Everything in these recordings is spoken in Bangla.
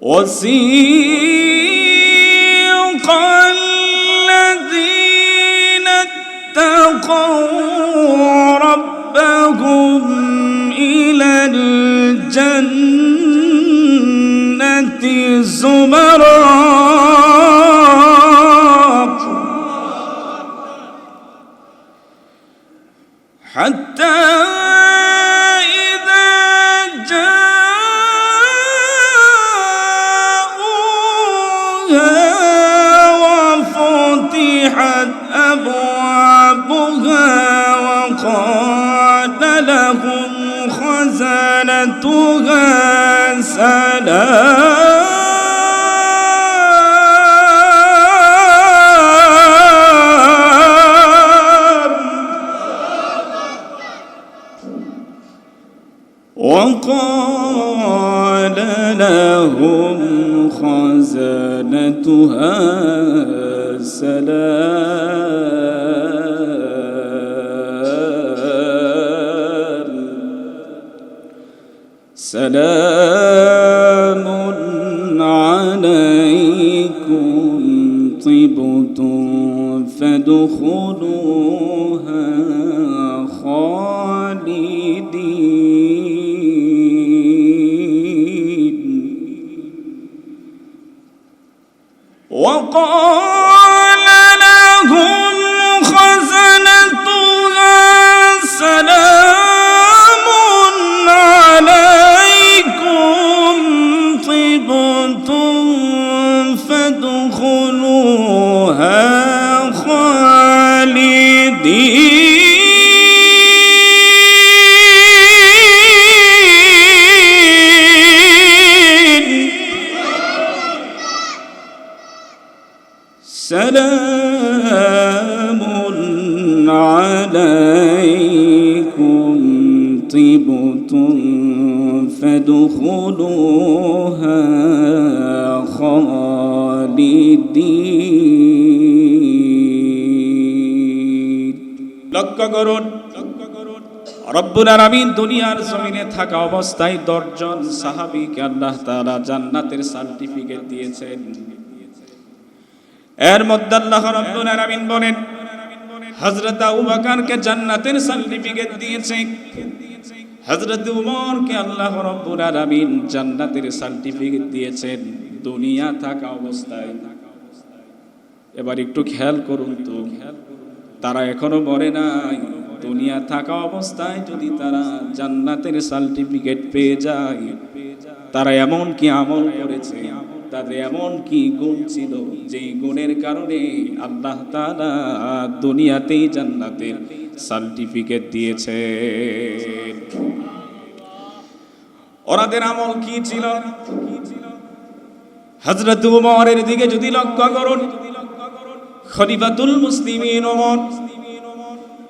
وسيق الذين اتقوا ربهم إلى الجنة زمرًا خزنتها وقال لهم خزنتها سلام. রব্বুল আলামিন দুনিয়ার জমিনে থাকা অবস্থায় দশজন সাহাবীকে আল্লাহ তাআলা জান্নাতের সার্টিফিকেট দিয়েছেন। এর মধ্যে আল্লাহ রাব্বুল আলামিন বলেন, হযরত আবু বকরকে জান্নাতের সার্টিফিকেট দিয়েছে। হযরত উমরকে আল্লাহ রাব্বুল আলামিন জান্নাতের সার্টিফিকেট দিয়েছেন। দুনিয়া থাকা অবস্থায়। এবার একটু খেয়াল করুন তো, তারা এখনও মরে নাই। দুনিয়া থাকা অবস্থায় যদি তারা জান্নাতের সার্টিফিকেট পেয়ে যায়, তারা এমন কি আমল করেছে? তাদের এমন কি গুণ ছিল? যেই গুণের কারণে আল্লাহ তাআলা দুনিয়াতেই জান্নাতের সার্টিফিকেট দিয়েছে। ওনাদের আমল কি ছিল? হযরত উমরের দিকে যদি লক্ষ্য করুন, খলিফাতুল মুসলিমিন ওমর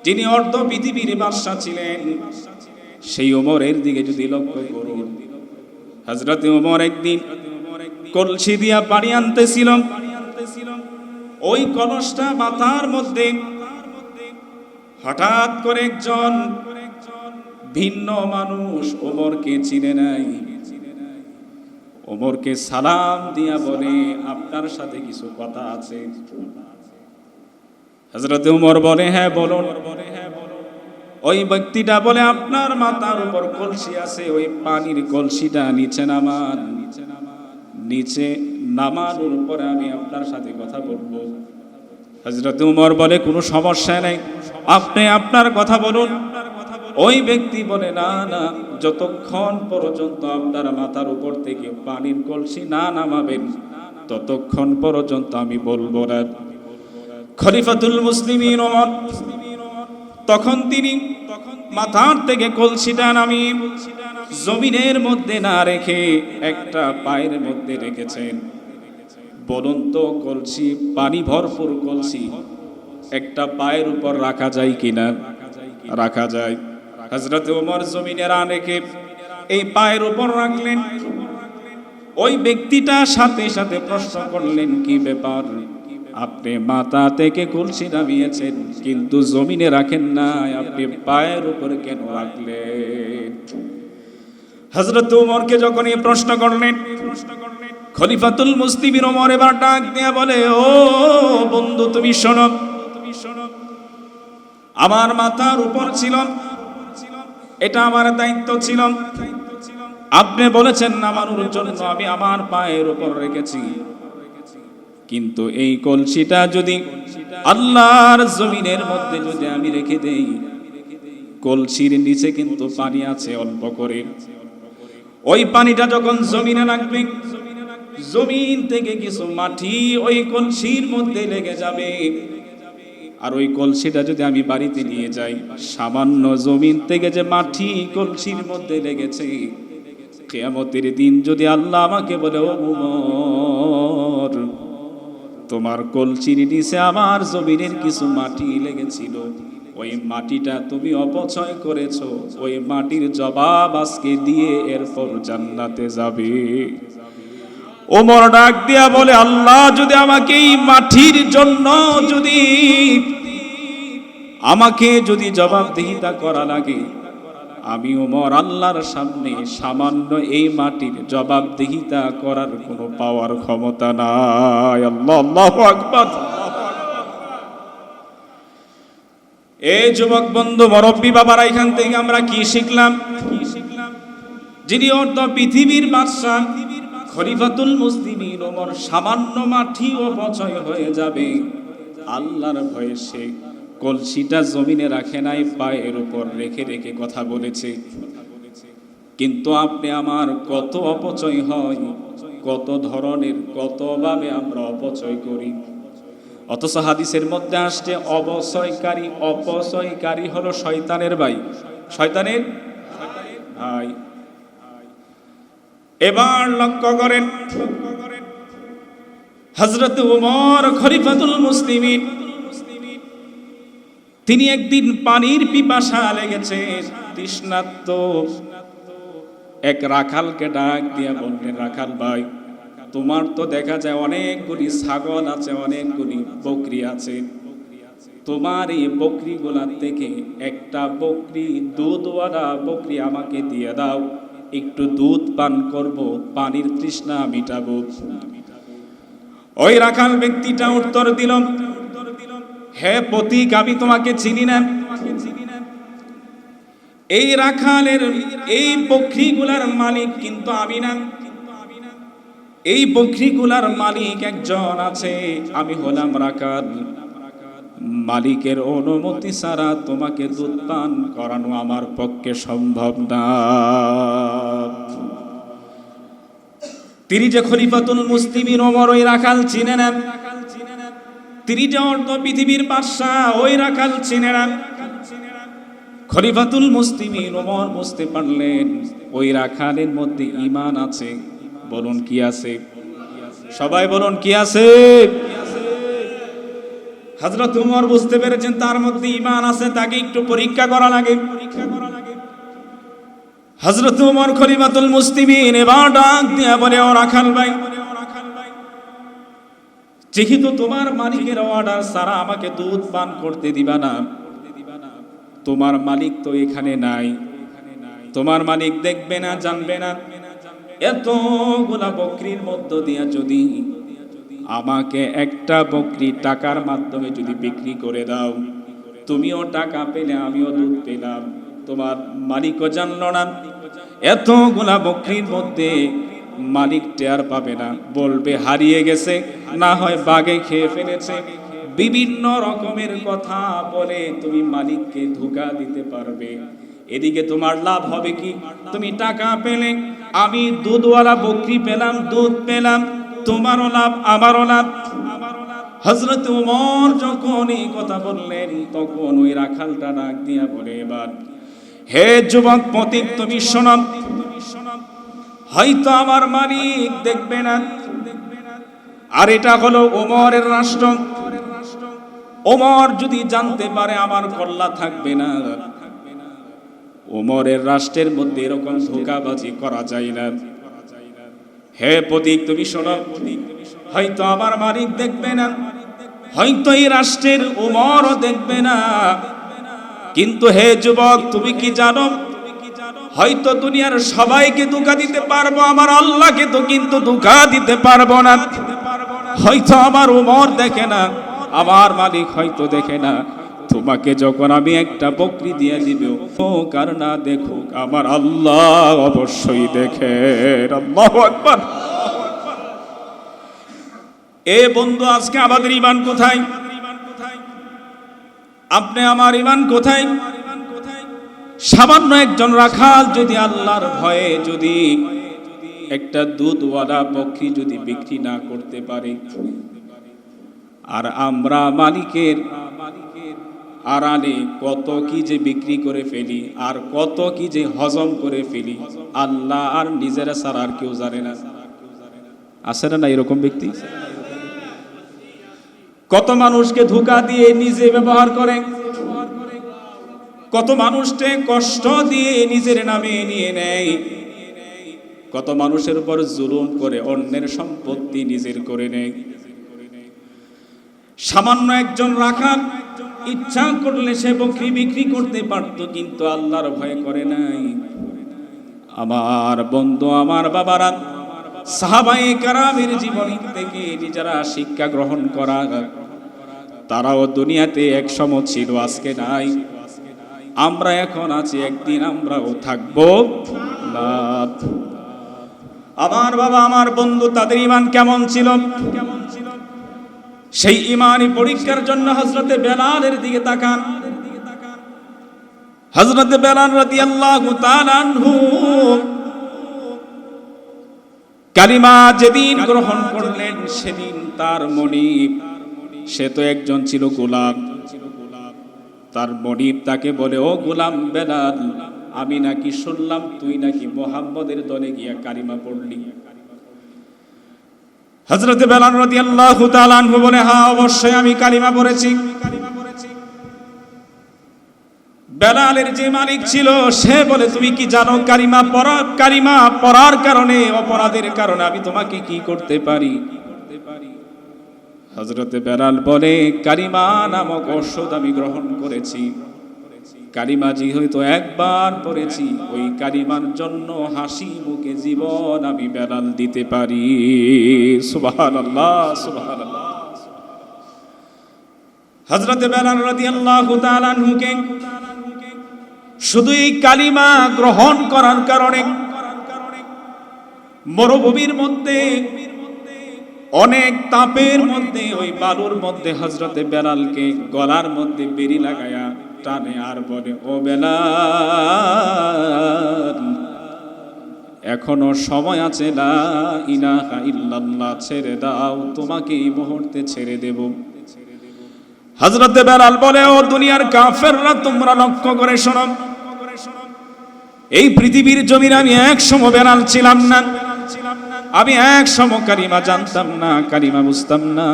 যিনি অর্ধ পৃথিবীর বাদশা ছিলেন, সেই ওমরের দিকে যদি লক্ষ্য করুন। হযরত ওমর একদিন কলসি দিয়া পানি আনতেছিল। ওই কলসটা মাথার মধ্যে হঠাৎ করে একজন ভিন্ন মানুষ ওমরকে চিনে নাই। ওমরকে সালাম দিয়া বলে, আপনার সাথে কিছু কথা আছে? হজরত উমর বলে হ্যাঁ বলুন। ওই ব্যক্তিটা বলে, আপনার মাথার উপর কলসি আছে, ওই পানির কলসিটা নিচে নামান। নিচে নামানোর পরে আমি আপনার সাথে কথা বলব। হজরত উমর বলে, কোনো সমস্যা নেই। আপনি আপনার কথা বলুন। ওই ব্যক্তি বলে, না না, যতক্ষণ পর্যন্ত আপনার মাথার উপর থেকে পানির কলসি না নামাবেন, ততক্ষণ পর্যন্ত আমি বলব না। খলিফাতুল মুসলিমিন ওমর। তখন তিনি মাথার থেকে কলসিটা নামিয়ে জমিনের মধ্যে না রেখে একটা পায়ের মধ্যে রেখেছেন। বলুন তো, কলসি, পানি ভরপুর কলসি, একটা পায়ের উপর রাখা যায় কিনা? রাখা যায়। হজরত ওমর জমিনে রা রেখে এই পায়ের উপর রাখলেন। ওই ব্যক্তিটা সাথে সাথে প্রশ্ন করলেন, কি ব্যাপার? আপনি মাথা থেকে কলসি নামিয়েছেন, কিন্তু জমিনে রাখেন না আপনি পায়ের উপর কেন রাখলেন? হজরত উমরকে যখন এই প্রশ্ন করলেন, খলিফাতুল মুসলিমিন ওমর এবার ডাক দিয়া বলে, ও বন্ধু তুমি শোনো তুমি শোনো। আমার মাথার উপর ছিল, এটা আমার দায়িত্ব ছিল। আপনি বলেছেন নামানোর জন্য আমি আমার পায়ের উপর রেখেছি। কিন্তু এই কলসিটা যদি আল্লাহর জমিনের মধ্যে যদি আমি রেখে দেই, কলসির নিচে কিন্তু পানি আছে অল্প করে। ওই পানিটা যখন জমিনে রাখবে, জমিন থেকে কিছু মাটি ওই কলসির মধ্যে লেগে যাবে। আর ওই কলসিটা যদি আমি বাড়িতে নিয়ে যাই, সামান্য জমিন থেকে যে মাটি কলসির মধ্যে লেগেছে, কেয়ামতের দিন যদি আল্লাহ আমাকে বলে, ও তোমার কলসির নিচে আমার জমিনের কিছু মাটি লেগেছিল। ওই মাটিটা তুমি অপচয় করেছ, ওই মাটির জবাব আজকে দিয়ে এরপর জান্নাতে যাবে। ওমর ডাক দিয়া বলে, আল্লাহ, যদি আমাকে এই মাটির জন্য যদি আমাকে যদি জবাবদিহিতা করা লাগে আমি ওমর আল্লাহর সামনে সামান্য এই মাটির জবাবদিহিতা করার কোনো পাওয়ার ক্ষমতা নাই। আল্লাহ আকবার। এই যুবক বন্ধু, মরব্বী বাবারা, এখান থেকে আমরা কি শিখলাম? যিনি অর্ধ পৃথিবীর বাদশাহ, খলিফাতুল মুসলিমিন, ওমর সামান্য মাটি অপচয় হয়ে যাবে। আল্লাহর ভয়ে সে কলসিটা জমিনে রাখে নাই, পায়ের উপর রেখে রেখে কথা বলেছে। কিন্তু আপনি আমার কত অপচয় হয়, কত ধরনের, কতভাবে আমরা অপচয় করি। অথচ হাদিসের মধ্যে আসছে, অবচয়কারী, অপচয়কারী হলো শয়তানের ভাই। শয়তানের ভাই। এবার লক্ষ্য করেন হজরত উমর খলিফাতুল মুসলিমিন তিনি একদিন পানির পিপাসা লেগেছে তৃষ্ণাত্ম এক রাখালকে ডাক দিয়ে বললেন, রাখাল ভাই, তোমার তো দেখা যায় অনেকগুলি ছাগল আছে, অনেকগুলি বকরি আছে। তোমার এই বকরিগুলার থেকে একটা বকরি, দুধওয়ালা বকরি আমাকে দিয়ে দাও। একটু দুধ পান করব, পানির তৃষ্ণা মিটাবো। ওই রাখাল ব্যক্তিটা উত্তর দিল হে প্রতীক আমি তোমাকে চিনি না। এই রাখালের, এই পক্ষীগুলার মালিক কিন্তু আমি না। এই পক্ষীগুলার মালিক একজন আছে, আমি হলাম রাখাল। মালিকের অনুমতি ছাড়া তোমাকে দুধ পান করানো আমার পক্ষে সম্ভব না। তিনি যে খলিফাতুল মুসলিমিন ওমর ওই রাখাল চিনে নেন। তিনি যে অর্ধ পৃথিবীর বাদশাহ, ওই রাখাল চিনে নেন খলিফাতুল মুসলিমিন ওমর বুঝতে পারলেন, ওই রাখালের মধ্যে ইমান আছে। বলুন কি আছে? সবাই বলুন কি আছে? হজরত উমর বুঝতে পেরেছেন তার মধ্যে ইমান আছে, তাকে একটু পরীক্ষা করা লাগে। পরীক্ষা করা লাগে হজরত উমর খলিফাতুল মুসলিমিন এবার ডাক দিয়া বলে, ও রাখাল ভাই যেহেতু তোমার মালিকের অর্ডার সারা আমাকে দুধ পান করতে দিবা না। তোমার মালিক তো এখানে নাই। তোমার মালিক দেখবে না, জানবে না। এতগুলা বকরির মধ্য দিয়া যদি আমাকে একটা বকরি টাকার মাধ্যমে যদি বিক্রি করে দাও, তুমিও টাকা পেলে, আমিও দুধ পেলাম। তোমার মালিকও জানলো না। এতগুলা বকরির মধ্যে মালিক টেয়ার পাবে না। বলবে, হারিয়ে গেছে, না হয় বাগে খেয়ে ফেলেছে। বিভিন্ন রকমের কথা বলে তুমি মালিককে ধোকা দিতে পারবে। এদিকে তোমার লাভ হবে কি? তুমি টাকা পেলে, আমি দুধওয়ালা বকরি পেলাম, দুধ পেলাম, তোমারও লাভ, আমারও লাভ। হজরত উমর যখন এই কথা বললেন, তখন ওই রাখালটা ডাক দিয়া বলে, এবার হে যুবক পতিক তুমি শোনাম হয়তো আমার মালিক দেখবে না। আর এটা হলো ওমরের রাষ্ট্র। ওমর যদি জানতে পারে, আমার কল্লা থাকবে না। ওমরের রাষ্ট্রের মধ্যে এরকম ধোকাবাজি করা যায় না। হে প্রতীক, তুমি শোনো। হয়তো আমার মালিক দেখবে না। হয়তো এই রাষ্ট্রের ওমরও দেখবে না। কিন্তু হে যুবক, তুমি কি জানো? হয়তো দুনিয়ার সবাইকে ধোকা দিতে পারব, আমার আল্লাহকে তো কিন্তু ধোকা দিতে পারব না। হয়তো আমার উমর দেখে না, আমার মালিক হয়তো দেখে না। তোমাকে যখন আমি একটা বকরি দিয়ে দিব হোক আর না দেখুক, আমার আল্লাহ অবশ্যই দেখে। আকবার। এ বন্ধু, আজকে আমাদের ইমান কোথায়? আপনি আমার ইমান কোথায়? সামান্য একজন রাখাল যদি আল্লাহর ভয়ে যদি একটা দুধওয়ালা পক্ষী যদি বিক্রি না করতে পারে। আর আমরা মালিকের আড়ালে কত কি যে বিক্রি করে ফেলি, আর কত কি যে হজম করে ফেলি, আল্লাহ আর নিজেরা ছাড়া আর কেউ জানে না। না না এরকম ব্যক্তি? কত মানুষকে ধোকা দিয়ে নিজে ব্যবহার করে কত মানুষকে কষ্ট দিয়ে নিজের নামে নিয়ে নেয়। কত মানুষের উপর জুলুম করে অন্যের সম্পত্তি নিজের করে নেয়। সামান্য একজন রাখাল ইচ্ছা করলে সে বকরি বিক্রি করতে পারত, কিন্তু আল্লাহর ভয় করে নাই। আমার বন্ধু, আমার বাবারা সাহাবাই কারামের জীবনী থেকে নিজেরা শিক্ষা গ্রহণ করা। তারাও দুনিয়াতে এক সময় ছিল, আজকে নাই। আমরা এখন আছি একদিন আমরাও থাকব আমার বাবা, আমার বন্ধু, তাদের ইমান কেমন ছিল? সেই ইমানই পরীক্ষার জন্য হজরতে বেলালের দিকে তাকান। হজরতে বেলাল তাআলা আনহু কালিমা যেদিন গ্রহণ করলেন, সেদিন তার মনিব, সে তো একজন ছিল গোলাম। তার মনিব তাকে বলে, ও গোলাম বেলাল, আমি নাকি শুনলাম তুই নাকি মোহাম্মদের দলে গিয়া কালিমা পড়লি। হজরত বেলাল রাদিয়াল্লাহু তাআলা আনহু বলে হ্যাঁ অবশ্যই আমি কালিমা পড়েছি। বেলালের যে মালিক ছিল, সে বলে, তুমি কি জানো কালিমা পড়া কালিমা পড়ার কারণে, অপরাধের কারণে আমি তোমাকে কি করতে পারি? হজরতে বেলাল বলে, কারিমা নামক ঔষধ আমি গ্রহণ করেছি। কালিমা জি হয়তো একবার পড়েছি, ওই কালিমার জন্য হাসি মুখে জীবন আমি বেলাল দিতে পারি। সুবাহান আল্লাহ সুবাহান আল্লাহ হজরতে বেলাল তাআলা আনহুকে শুধু এই কালিমা গ্রহণ করার কারণে মরুভূমির মধ্যে অনেক তাপের মধ্যে, ওই বালুর মধ্যে হজরতে বেলালকে গলার মধ্যে বেরি লাগায়া টানে আর বলে, ও বেলাল, এখনও সময় আছে না ইলাহা ইল্লাল্লাহ ছেড়ে দাও, তোমাকে এই মুহূর্তে ছেড়ে দেব। হজরতে বেলাল বলে, ও দুনিয়ার কাফেররা, তোমরা লক্ষ্য করে শোনো, এই পৃথিবীর জমির আমি এক সময় বেলাল ছিলাম না। আমি এক সময় কালিমা জানতাম না কালিমা বুঝতাম না।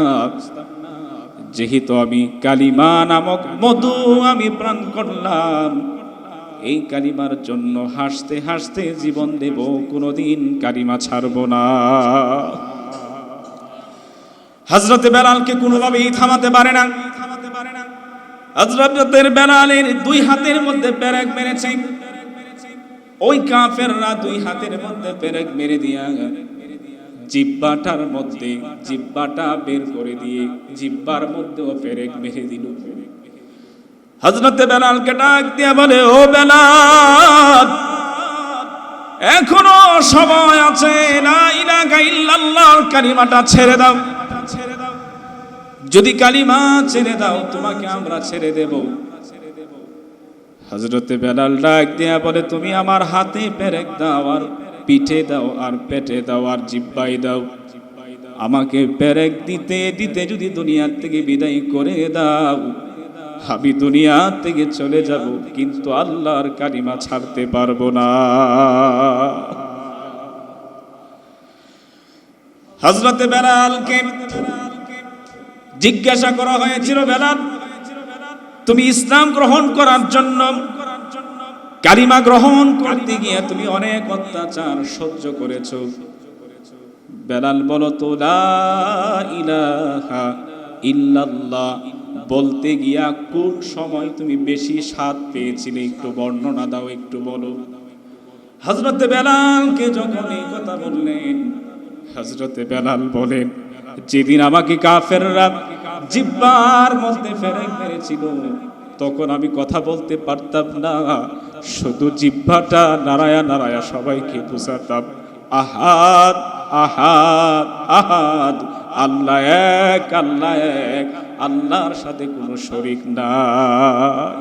যেহেতু আমি কালিমা নামক মধু আমি প্রাণ করলাম, এই কালিমার জন্য হাসতে হাসতে জীবন দেব, কোনোদিন কালিমা ছাড়ব না। হজরতে বেলালকে কোনোভাবেই থামাতে পারে না। হজরতের বেলালের দুই হাতের মধ্যে পেরেক মেরেছে। ওই কাফেররা দুই হাতের মধ্যে পেরেক মেরে দিয়া জিব্বাটার মধ্যে, জিব্বাটা বের করে দিয়ে জিব্বার মধ্যেও পেরেক মেরে দিল। হজরতে বেলালকে ডাক দিয়া বলে, ও বেলাল, এখনও সময় আছে না ইলাকা ইল্লাল্লাহর কালিমাটা ছেড়ে দাও। ছেড়ে দাও যদি কালিমা ছেড়ে দাও, তোমাকে আমরা ছেড়ে দেব। হজরতে বেলাল ডাক দিয়া বলে, তুমি আমার হাতে পেরেক দাও আর পিঠে দাও আর পেটে দাও আর জিব্বাই দাও। আমাকে পেরেক দিতে দিতে যদি দুনিয়ার থেকে বিদায় করে দাও, আমি দুনিয়া থেকে চলে যাব, কিন্তু আল্লাহর কালিমা ছাড়তে পারব না। হজরতে বেলালকে জিজ্ঞাসা করা হয়েছিল, বেলাল, তুমি ইসলাম গ্রহণ করার জন্য কালিমা গ্রহণ করতে গিয়ে তুমি অনেক অত্যাচার সহ্য করেছ। বেলাল বলো তো ইলাহা ইল্লাল্লাহ। বলতে গিয়া কোন সময় তুমি বেশি স্বাদ পেয়েছিলে? একটু বর্ণনা দাও, একটু বলো। হজরতে বেলালকে যখন এই কথা বললেন হজরতে বেলাল বলেন, যেদিন আমাকে কাফেররা জিব্বার মধ্যে ফেরেক মেরেছিল তখন আমি কথা বলতে পারতাম না। শুধু জিব্বাটা নারায়া নারায়া সবাইকে বুঝাতাম। আহাদ আহাদ আহাদ আল্লাহ এক আল্লাহ এক, আল্লাহর সাথে কোনো শরিক নাই।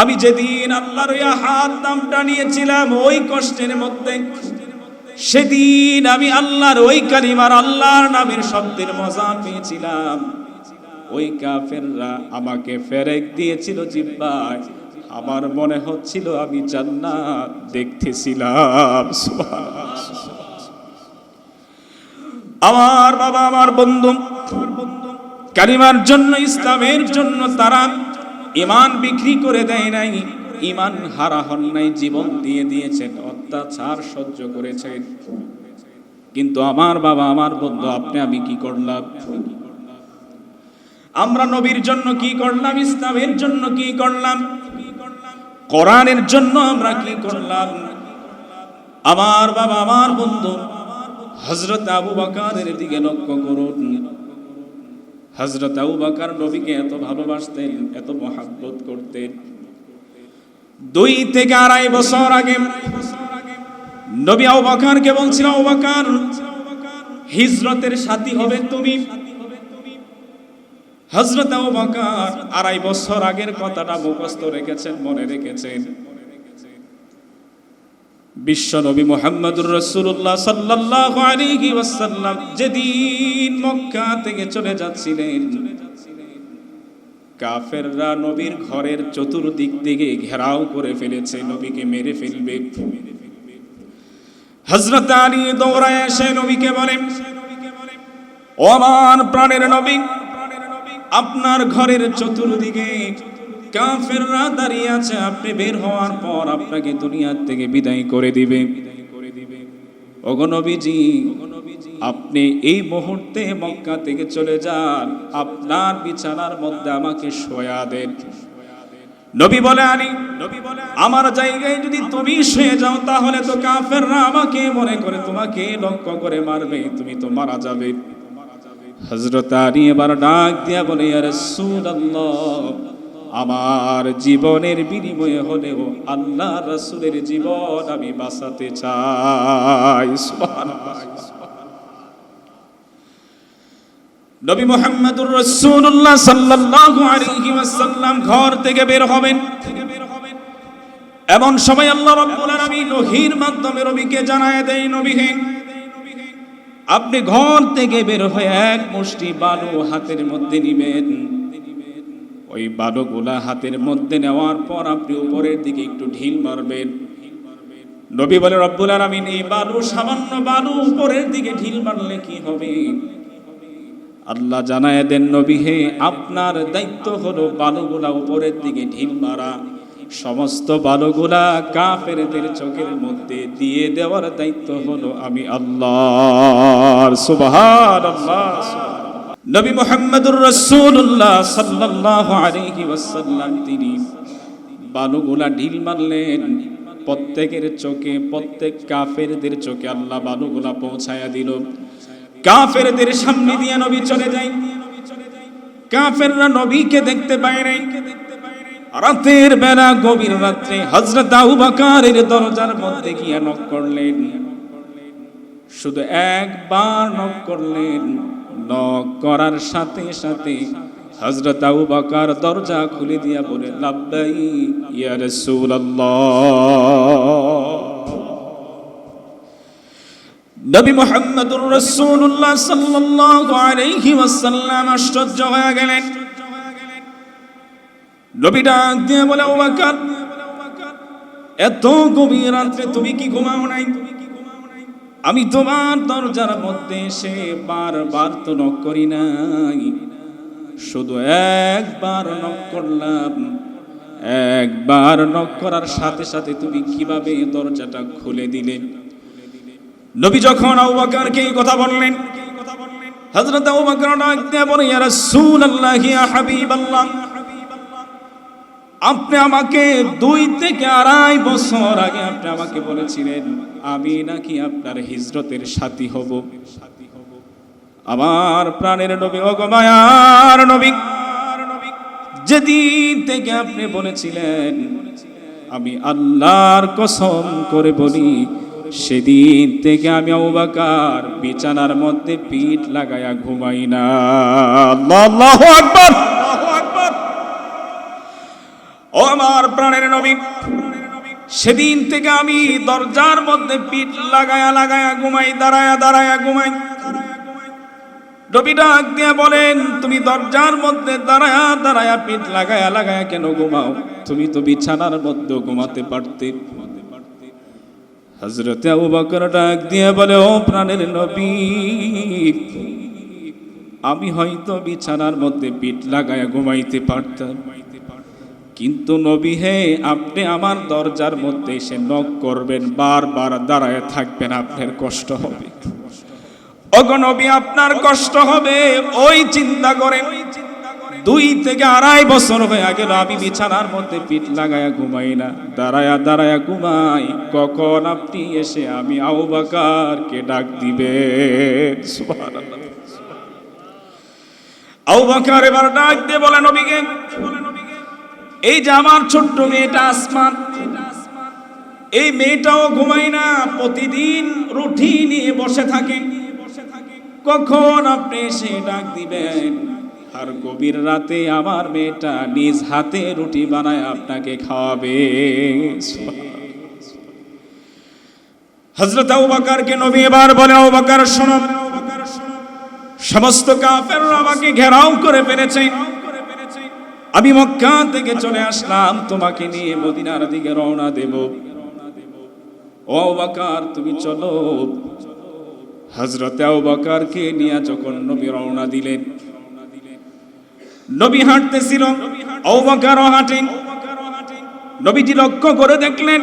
আমি যেদিন আল্লাহর ওই হাত নামটা নিয়েছিলাম, ওই কষ্টের মধ্যে, সেদিন আমি আল্লাহর ওই কালিমার আল্লাহর নামের শব্দের মজা পেয়েছিলাম। ওই কাফেররা আমাকে ফেরেক দিয়েছিল জিব্বায়। আমার মনে হচ্ছিল আমি জান্নাত দেখতেছিলাম। আমার বাবা, আমার বন্ধু, কালিমার জন্য, ইসলামের জন্য তারা ইমান বিক্রি করে দেয় নাই ইমান হারা হন নাই, জীবন দিয়ে দিয়েছেন, অত্যাচার সহ্য করেছেন। কিন্তু আমার বাবা, আমার বন্ধু, আপনি আমি কি করলাম? আমরা নবীর জন্য কি করলাম, ইসলামের জন্য কি করলাম, কোরআনের জন্য আমরা কি করলাম? আমার বাবা, আমার বন্ধু হজরত আবু বাকারের দিকে লক্ষ্য করুন। হজরত আবু বাকার নবীকে এত ভালোবাসতেন, এত মহাব্বত করতেন। দুই থেকে আড়াই বছর আগে নবী আবু বাকারকে বলছিল, আবু বাকার, হিজরতের সাথী হবে তুমি। হজরত বাকার আড়াই বছর আগের কথাটা মুখস্থ রেখেছেন, মনে রেখেছেন। বিশ্ব নবী মোহাম্মদুর রসুল্লাহ সাল্লাহ আলাইহি ওয়াসাল্লাম যেদিন মক্কা থেকে চলে যাচ্ছিলেন, কাফেররা নবীর ঘরের চতুর্দিক দিকে ঘেরাও করে ফেলেছে, নবীকে মেরে ফেলবে। হজরত আলী দৌড়ায় এসে নবীকে বলেন, ও প্রাণের নবী আপনার ঘরের চতুর্দিকে কাফেররা দাঁড়িয়ে আছে, আপনি বের হওয়ার পর আপনাকে দুনিয়ার থেকে বিদায় করে দিবে। ওগো নবীজি, আপনি এই মুহূর্তে মক্কা থেকে চলে যান, আপনার বিছানার মধ্যে আমাকে শোয়া দেন। নবী বলে আনি নবী বলে আমার জায়গায় যদি তুমি শুয়ে যাও, তাহলে তো কাফেররা আমাকে মনে করে তোমাকে লক্ষ্য করে মারবে, তুমি তো মারা যাবে। হজরত আলী এবার ডাক দিয়া বলে রাসূলুল্লাহ, আমার জীবনের বিনিময়ে হলেও আল্লাহ রাসূলের জীবন আমি বাঁচাতে চাই। নবী মুহাম্মদুর রাসূলুল্লাহ সাল্লাল্লাহু আলাইহি ওয়াসাল্লাম ঘর থেকে বের হবেন। এমন সময় আল্লাহ রাব্বুল আলামিন ওহীর মাধ্যমে নবীকে জানায় দেয়, নবী আপনি ঘর থেকে বের হয়ে এক মুষ্টি বালু হাতের মধ্যে নিবেন। ওই বালুগুলা হাতের মধ্যে নেওয়ার পর আপনি উপরের দিকে একটু ঢিল মারবেন। নবী বলে, রব্বুল আলামিন, এই বালু, সামান্য বালু উপরের দিকে ঢিল মারলে কি হবে? আল্লাহ জানায় দেন, নবী হে, আপনার দায়িত্ব হলো বালুগুলা উপরের দিকে ঢিল মারা। সমস্ত বালুগুলা কাফেরদের চোখের মধ্যে দিয়ে দেওয়ার দায়িত্ব হলো আমি আল্লাহর। সুবহানাল্লাহ নবী মুহাম্মদুর রাসূলুল্লাহ সাল্লাল্লাহু আলাইহি ওয়াসাল্লাম, তিনি বালুগুলা ঢিল মারলেন। প্রত্যেকের চোখে, প্রত্যেক কাফেরদের চোখে আল্লাহ বালুগুলা পৌঁছায়া দিল। কাফেরদের সামনে দিয়ে নবী চলে যায়। কাফেররা নবীকে দেখতে পায় নাই। রাতের বেলা গভীর রাত্রে হজরত আবু বকরের দরজার মধ্যে গিয়ে নক করলেন। শুধু একবার নক করলেন। নক করার সাথে সাথে হজরত আবু বকর দরজা খুলে দিয়া বলে লাব্বাই ইয়া রাসূলুল্লাহ। নবী মুহাম্মদুর রাসূলুল্লাহ সাল্লাল্লাহু আলাইহি ওয়াসাল্লাম আশ্চর্য হয়ে গেলেন। নবী ডাক দিয়ে বলে ও বাকার, এত গভীর রাত্রে তুমি কি ঘুমাও নাই? আমি তোমার দরজার মধ্যে এসে বারবার তো নক করি নাই। শুধু একবার নক করলাম। একবার নক করার সাথে সাথে তুমি কীভাবে দরজাটা খুলে দিলে? নবী যখন আবু বকরকে এই কথা বললেন, হযরত আবু বকর ডাক দিয়ে বলে, ইয়া রাসূলুল্লাহ, ইয়া হাবিবাল্লাহ আপনি আমাকে দুই থেকে আড়াই বছর আগে আপনি আমাকে বলেছিলেন, আমি নাকি আপনার হিজরতের সাথী হব। আমার প্রাণের নবী অগমায়ার নবী, যেদিন থেকে আপনি বলেছিলেন, আমি আল্লাহর কসম করে বলি, সেদিন থেকে আমি বিছানার মধ্যে পিঠ লাগায়া ঘুমাই না। আল্লাহু আকবার ও আমার প্রাণের নবী। সেদিন থেকে আমি দরজার মধ্যে পিঠ লাগায়া লাগায়া ঘুমাই, দাঁড়ায়া দাঁড়ায়া ঘুমাই। ডাক দিয়ে বলেন, তুমি দরজার মধ্যে দাঁড়ায়া দাঁড়ায়া পিঠ লাগায়া লাগায়া কেন ঘুমাও? তুমি তো বিছানার মধ্যে ঘুমাতে পারতে। হজরতে আবু ডাক দিয়ে বলে, ও প্রাণের নবী, আমি হয়তো বিছানার মধ্যে পিঠ লাগায়া ঘুমাইতে পারতাম। কিন্তু নবী হে, আপনি আমার দরজার মধ্যে এসে নক করবেন, বারবার দাঁড়ায় থাকবেন, আপনার কষ্ট হবে। অগনবী আপনার কষ্ট হবে, ওই চিন্তা করে দুই থেকে আড়াই বছর হয়ে গেল, আমি বিছানার মধ্যে পিঠ লাগায়া ঘুমাই না। দাঁড়ায়া দাঁড়ায়া ঘুমাই, কখন আপনি এসে আমি আউবাকারকে ডাক দিবে আউ আউবাকার এবার ডাক দিয়ে বলে নবীকে এই যে আমার ছোট্ট মেয়েটা আসমান, এই মেয়েটাও ঘুমায় না, প্রতিদিন রুটি নিয়ে বসে থাকে। কখন আপনি এসে ডাক দিবেন? আর গভীর রাতে আমার মেয়েটা নিজ হাতে রুটি বানায় আপনাকে খাওয়াবে। হজরত আউবাকারকে নবী এবার বলে আউবাকার শোনো। সমস্ত কাফের আমাকে ঘেরাও করে ফেলেছে। আমি মক্কা থেকে চলে আসলাম, তোমাকে নিয়ে মদিনার দিকে রওনা দেব। ও বাকার তুমি চলো। হজরত বাকারকে নিয়ে যখন নবী রওনা দিলেন, নবী হাঁটতেছিল ঔবাকারও হাঁটেন নবীজি লক্ষ্য করে দেখলেন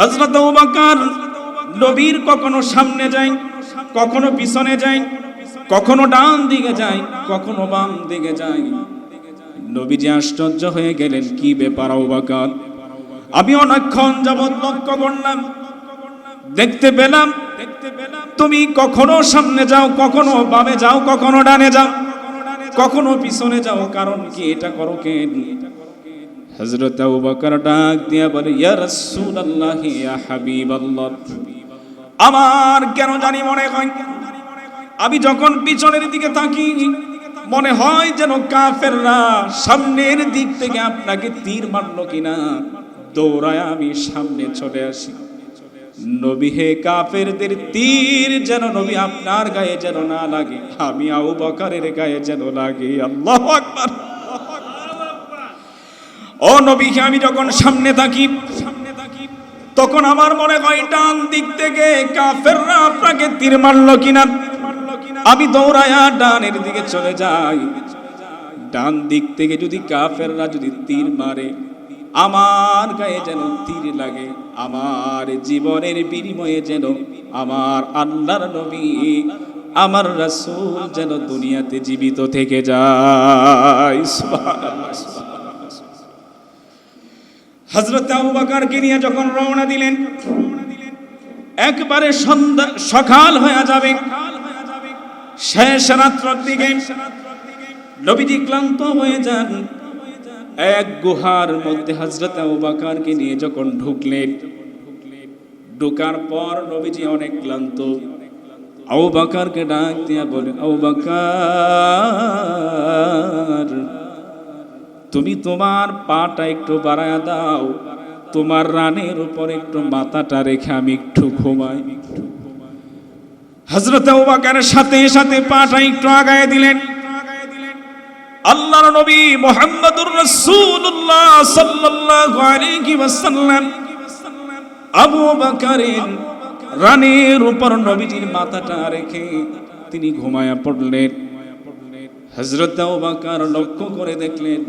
হজরত বাকার নবীর কখনো সামনে যায়, কখনো পিছনে যায়, কখনো ডান দিকে যায়, কখনো বাম দিকে যায়। নবীজি আশ্চর্য হয়ে গেলেন, কি ব্যাপার অবাকার আমি অনেকক্ষণ যাবৎ লক্ষ্য করলাম, দেখতে পেলাম দেখতে পেলাম তুমি কখনো সামনে যাও, কখনো বামে যাও, কখনো ডানে যাও, কখনো পিছনে যাও, কারণ কি এটা করো কেন হযরত আবু বকর ডাক দিয়া বলে, ইয়া রাসূলুল্লাহ, ইয়া হাবিবাল্লাহ, আমার কেন জানি মনে হয়, আমি যখন পিছনের দিকে তাকি মনে হয় যেন কাফেররা সামনের দিক থেকে আপনাকে তীর মারলো কিনা? দৌড়ায় আমি সামনে চলে আসি। নবী হে কাফেরদের তীর, যেন নবী আপনার গায়ে যেন না লাগে, আমি আবু বকরের গায়ে যেন লাগে। আল্লাহ আকবার। ও নবীকে আমি যখন সামনে থাকি সামনে থাকি তখন আমার মনে হয় ডান দিক থেকে কাফেররা আপনাকে তীর মারলো কিনা? আমি দৌড়ায়া ডানের দিকে চলে যাই। ডান দিক থেকে যদি কাফেররা যদি তীর মারে, আমার গায়ে যেন তীর লাগে, আমার জীবনের বিনিময়ে যেন আমার আল্লাহর নবী, আমার রাসূল যেন দুনিয়াতে জীবিত থেকে যায়। হজরত আবু নিয়ে যখন রওনা দিলেন, একবারে সন্ধ্যা সকাল হয়ে যাবে। শেষ রাত্রর দিকে নবীজি ক্লান্ত হয়ে যান। এক গুহার মধ্যে হজরত আবুবাকারকে নিয়ে যখন ঢুকলেন, ঢুকার পর নবীজি অনেক ক্লান্ত। আবুবাকারকে ডাক দিয়া বলে আবুবাকার তুমি তোমার পাটা একটু বাড়ায়া দাও, তোমার রানের উপর একটু মাথাটা রেখে আমি একটু ঘুমাই হজরত আবুবাকারের সাথে সাথে পাটা একটু আগায় দিলেন। আল্লাহর নবী মুহাম্মদুর রাসূলুল্লাহ সাল্লাল্লাহু আলাইহি ওয়াসাল্লাম আবু বকরের রানের উপর নবীজির মাথাটা রেখে তিনি ঘুমায়া পড়লেন। হযরত আবু লক্ষ্য করে দেখলেন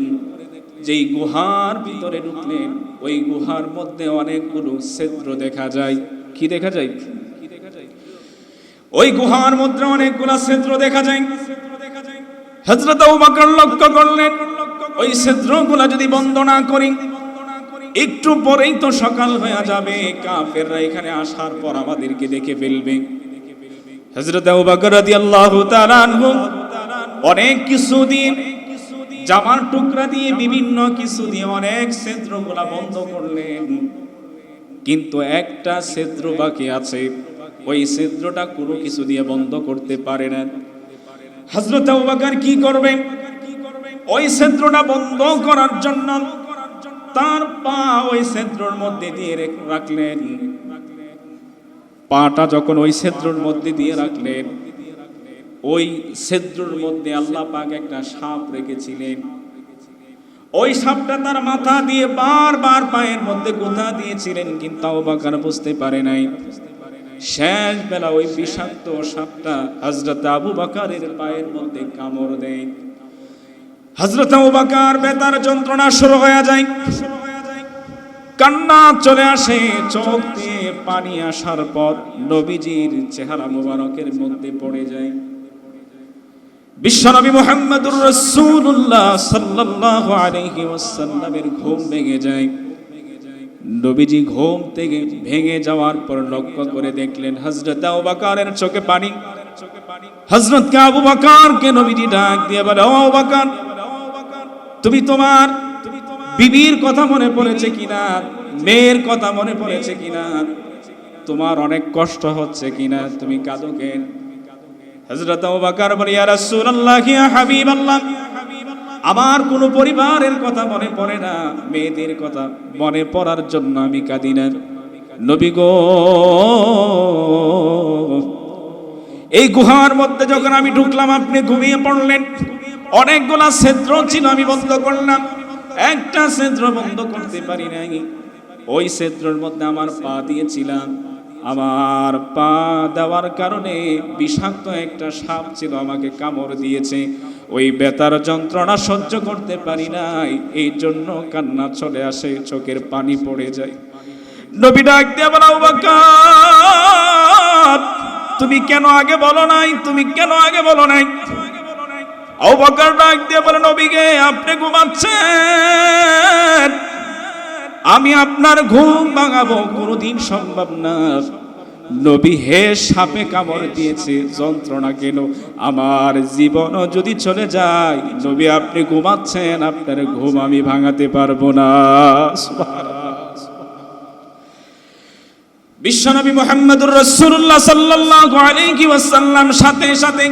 যেই গুহার ভিতরে ঢুকলেন, ওই গুহার মধ্যে অনেকগুলো ছিদ্র দেখা যায়। কি দেখা যায়? ওই গুহার মধ্যে অনেকগুলো ছিদ্র দেখা যায়। হজরত বকর লক্ষ্য করলেন, ওই ছিদ্রগুলা যদি বন্ধ না করি, একটু পরেই তো সকাল হয়ে যাবে, কাফেররা এখানে আসার পর আমাদেরকে দেখে ফেলবে। হযরত আবু বকর রাদিয়াল্লাহু তাআলা অনেক কিছু দিয়ে, জামার টুকরা দিয়ে, বিভিন্ন কিছু দিয়ে অনেক ছেদ্রগুলা বন্ধ করলেন। কিন্তু একটা ছেদ্র বাকি আছে। ওই ছেদ্রটা কোনো কিছু দিয়ে বন্ধ করতে পারে না। হযরত আবু কি করবে? ওই ছেদ্রটা বন্ধ করার জন্য তার পা ওই ছেদ্রর মধ্যে দিয়ে রাখলেন। পাটা যখন ওই ছেদ্রর মধ্যে দিয়ে রাখলেন, ওই ছেদ্রর মধ্যে আল্লাহ পাক একটা সাপ রেখেছিলেন। ওই সাপটা তার মাথা দিয়ে বারবার পায়ের মধ্যে গোথা দিয়েছিলেন, কিন্তু অবাকার বুঝতে পারে নাই। শেষ বেলা ওই বিষাক্ত সাপটা হজরত আবু বাকারের পায়ের মধ্যে কামড় দেয়। হজরত আবু বাকার বেতার যন্ত্রণা শুরু হয়ে যায়। কান্না চলে আসে চোখ দিয়ে পানি আসার পর নবীজির চেহারা মোবারকের মধ্যে পড়ে যায়। বিশ্বনবী মোহাম্মদুর রাসূলুল্লাহ সাল্লাল্লাহু আলাইহি ওয়াসাল্লামের ঘুম ভেঙে যায়। নবীজি ঘুম থেকে ভেঙে যাওয়ার পর লক্ষ্য করে দেখলেন হযরত আবু বকরের চোখে পানি। হযরত কে আবু বকরকে নবীজি ডাক দিয়ে বলে, ও তুমি তোমার বিবির কথা মনে পড়েছে কিনা? মেয়ের কথা মনে পড়েছে কিনা? তোমার অনেক কষ্ট হচ্ছে কিনা? তুমি কাঁদো কেন? হযরত আবু বকর বলে, ইয়া রাসূলুল্লাহ, ইয়া হাবিবাল্লাহ। আমার কোনো পরিবারের কথা মনে পড়ে না, মেয়েদের কথা মনে পড়ার জন্য আমি কাঁদি না। নবী গো, এই গুহার মধ্যে যখন আমি ঢুকলাম, আপনি ঘুমিয়ে পড়লেন। অনেকগুলা ছেদ্র ছিল, আমি বন্ধ করলাম। একটা ছেদ্র বন্ধ করতে পারি নাই। ওই ছেদ্রের মধ্যে আমার পা দিয়েছিলাম। আমার পা দেওয়ার কারণে বিষাক্ত একটা সাপ ছিল, আমাকে কামড় দিয়েছে। ওই বেতার যন্ত্রণা সহ্য করতে পারি নাই। এই জন্য কান্না চলে আসে, চোখের পানি পড়ে যায়। নবী ডাক তুমি কেন আগে বলো নাই? তুমি কেন আগে বলো নাই? অবকার ডাক দিয়ে বলে নবীকে আপনি ঘুমাচ্ছেন। আমি আপনার ঘুম ভাঙাবো, কোনোদিন সম্ভব না। নবী হে সাপে কামড় দিয়েছে, যন্ত্রণা কেন? আমার জীবনও যদি চলে যায়, নবী আপনি ঘুমাচ্ছেন, আপনার ঘুম আমি ভাঙাতে পারব না। বিশ্বনবী মোহাম্মদুর রাসূলুল্লাহ সাল্লাল্লাহু আলাইহি ওয়াসাল্লাম, সাথে সাথে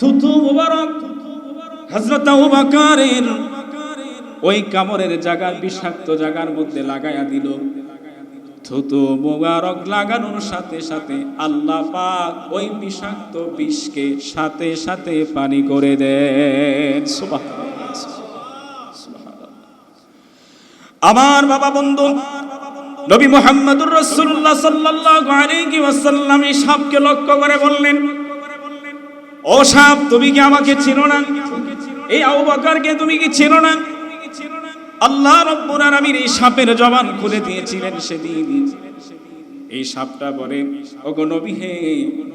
থুতু মুবারক হযরত আবু বকরের ওই কামরের জায়গা, বিষাক্ত জায়গার মধ্যে লাগায়া দিল। থুতু মুবারক লাগানোর সাথে সাথে আল্লাহ পাক ওই বিষাক্ত বিষকে সাথে সাথে পানি করে দেন। আমার বাবা বন্ধু, নবী মুহাম্মদুর রাসূলুল্লাহ সাল্লাল্লাহু আলাইহি ওয়াসাল্লাম এই সাপকে লক্ষ্য করে বললেন, ও সাপ তুমি কি আমাকে চিনো না? এই আবু বকরকে তুমি কি চিনো না? আল্লাহ রব্বুল আলামিন এই সাপের জবান খুলে দিয়েছিলেন সেদিন। এই সাপটা বলে, ওগো নবী হে,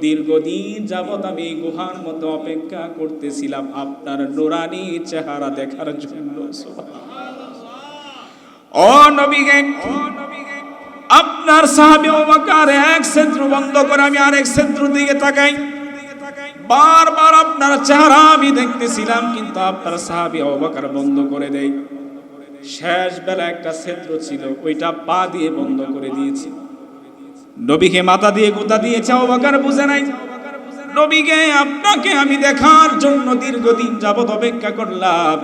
দীর্ঘদিন যাবত আমি গুহার মতো অপেক্ষা করতেছিলাম আপনার নুরানি চেহারা দেখার জন্য। ও নবী গে, আপনার সাহাবী অবাকার এক ক্ষেত্র বন্ধ করে আমি আরেক ক্ষেত্র দিকে তাকাই। বারবার আপনার চেহারা আমি দেখতেছিলাম, কিন্তু আপনার সাহাবী অবাকার বন্ধ করে দেয়। শেষ বেলা একটা ক্ষেত্র ছিল, ওইটা পা দিয়ে বন্ধ করে দিয়েছে। নবীকে মাথা দিয়ে গোতা দিয়েছে অবাকার বুঝে নাই। নবীকে আপনাকে আমি দেখার জন্য দীর্ঘদিন যাবৎ অপেক্ষা করলাম।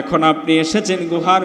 এখন আপনি এসেছেন গুহার